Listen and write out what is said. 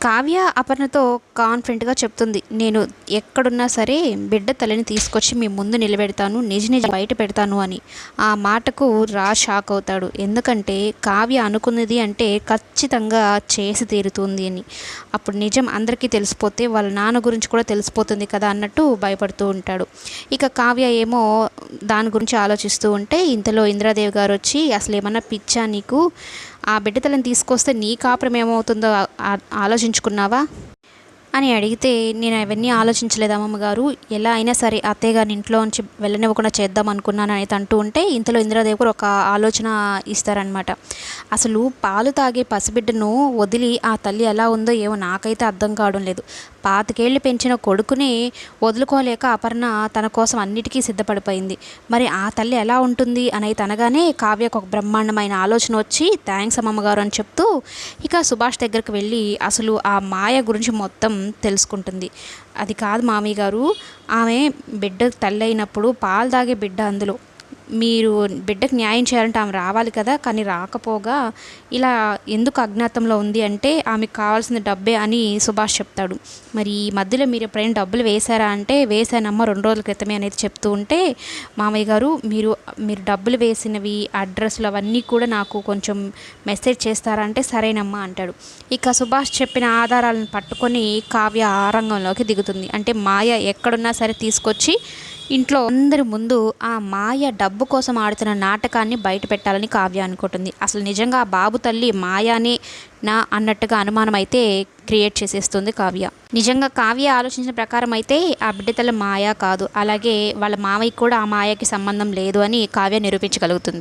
కావ్య అపర్ణతో కాన్ఫిడెంట్గా చెప్తుంది నేను ఎక్కడున్నా సరే బిడ్డ తల్లిని తీసుకొచ్చి మీ ముందు నిలబెడతాను నిజ నిజ బయట పెడతాను అని. ఆ మాటకు రా షాక్ అవుతాడు. ఎందుకంటే కావ్య అనుకున్నది అంటే ఖచ్చితంగా చేసి తీరుతుంది అని. అప్పుడు నిజం అందరికీ తెలిసిపోతే వాళ్ళ నాన్న గురించి కూడా తెలిసిపోతుంది కదా అన్నట్టు భయపడుతూ ఉంటాడు. ఇక కావ్య ఏమో దాని గురించి ఆలోచిస్తూ ఉంటే ఇంతలో ఇంద్రాదేవి గారు వచ్చి అసలు ఏమన్నా పిచ్చా నీకు? ఆ బిడ్డ తల్లిని తీసుకొస్తే నీ కాపురం ఏమవుతుందో ఆలోచించుకున్నావా? అని అడిగితే నేను అవన్నీ ఆలోచించలేదు అమ్మమ్మ గారు ఎలా అయినా సరే అత్తయ్య గారిని ఇంట్లో నుంచి వెళ్ళనివ్వకుండా చేద్దాం అనుకున్నాను అనేది అంటూ ఉంటే ఇంతలో ఇందిరాదేవి కూడా ఒక ఆలోచన ఇస్తారనమాట అసలు పాలు తాగే పసిబిడ్డను వదిలి ఆ తల్లి ఎలా ఉందో ఏమో నాకైతే అర్థం కావడం లేదు. పాతికేళ్ళు పెంచిన కొడుకుని వదులుకోలేక అపర్ణ తన కోసం అన్నిటికీ సిద్ధపడిపోయింది. మరి ఆ తల్లి ఎలా ఉంటుంది? అనేది అనగానే కావ్యకు ఒక బ్రహ్మాండమైన ఆలోచన వచ్చి థ్యాంక్స్ అమ్మమ్మగారు అని చెప్తూ ఇక సుభాష్ దగ్గరికి వెళ్ళి అసలు ఆ మాయ గురించి మొత్తం తెలుసుకుంటుంది. అది కాదు మామయ్య గారు ఆమె బిడ్డ తల్లి అయినప్పుడు పాలు తాగే బిడ్డ అందులో. మీరు బిడ్డకు న్యాయం చేయాలంటే ఆమె రావాలి కదా కానీ రాకపోగా ఇలా ఎందుకు అజ్ఞాతంలో ఉంది అంటే ఆమెకు కావాల్సిన డబ్బే అని సుభాష్ చెప్తాడు. మరి ఈ మధ్యలో మీరు ఎప్పుడైనా డబ్బులు వేశారా అంటే వేశానమ్మ రెండు రోజుల క్రితమే అనేది చెప్తూ ఉంటే మామయ్య గారు మీరు మీరు డబ్బులు వేసినవి అడ్రస్లు అవన్నీ కూడా నాకు కొంచెం మెసేజ్ చేస్తారా అంటే సరేనమ్మా అంటాడు. ఇక సుభాష్ చెప్పిన ఆధారాలను పట్టుకొని కావ్య ఆ రంగంలోకి దిగుతుంది. అంటే మాయ ఎక్కడున్నా సరే తీసుకొచ్చి ఇంట్లో అందరి ముందు ఆ మాయ డబ్బు కోసం ఆడుతున్న నాటకాన్ని బయట పెట్టాలని కావ్య అనుకుంటుంది. అసలు నిజంగా బాబు తల్లి మాయానే నా అన్నట్టుగా అనుమానం అయితే క్రియేట్ చేసేస్తుంది కావ్య. నిజంగా కావ్య ఆలోచించిన ప్రకారం అయితే ఆ బిడ్డ తల్లి మాయా కాదు. అలాగే వాళ్ళ మావయ్య కూడా ఆ మాయకి సంబంధం లేదు అని కావ్య నిరూపించగలుగుతుంది.